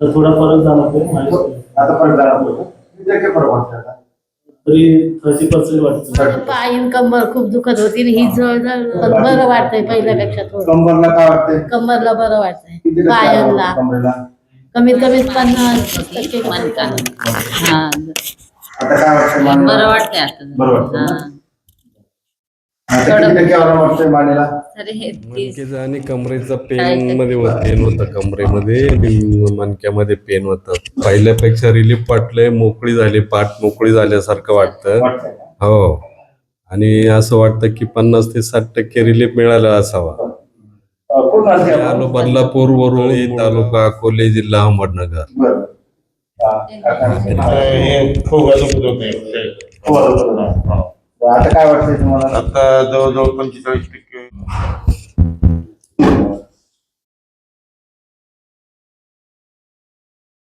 थोडा फरक आता वाटतं वाटतं पाय कंबर खूप दुखत होती आणि ही जवळ जवळ बरं वाटतंय पहिल्यापेक्षा थोडं. कंबरला काय वाटतंय? कंबरला बरं वाटतंय. किती टक्के आराम पायांना होतो कमरेला कमीत कमी पन्नास टक्के. हा. आता काय वाटतंय? मानेला? बरं वाटतंय आता. बरं? हा. आता किती टक्के आराम वाटतंय मानेला? तरी हे तीस. मणक्याचं आणि कमरेचा पेन मध्ये पेन होतं कमरेमध्ये आणि मणक्यामध्ये पेन होतं. पहिल्यापेक्षा रिलीफ वाटलंय मोकळी झाली पाठ मोकळी झाल्यासारखं वाटतं. वाटतंय का? हो. आणि असं वाटतं की पन्नास ते साठ टक्के रिलीफ मिळाला असावा. अं, कुठून आलते आपण? आलो बदलापूर वरून तालुका अकोले जिल्हा अहमदनगर. बरं. हा, काका. हे खूप अजून होत. आता काय वाटतंय तुम्हाला? आता जवळजवळ पंचेचाळीस टक्के.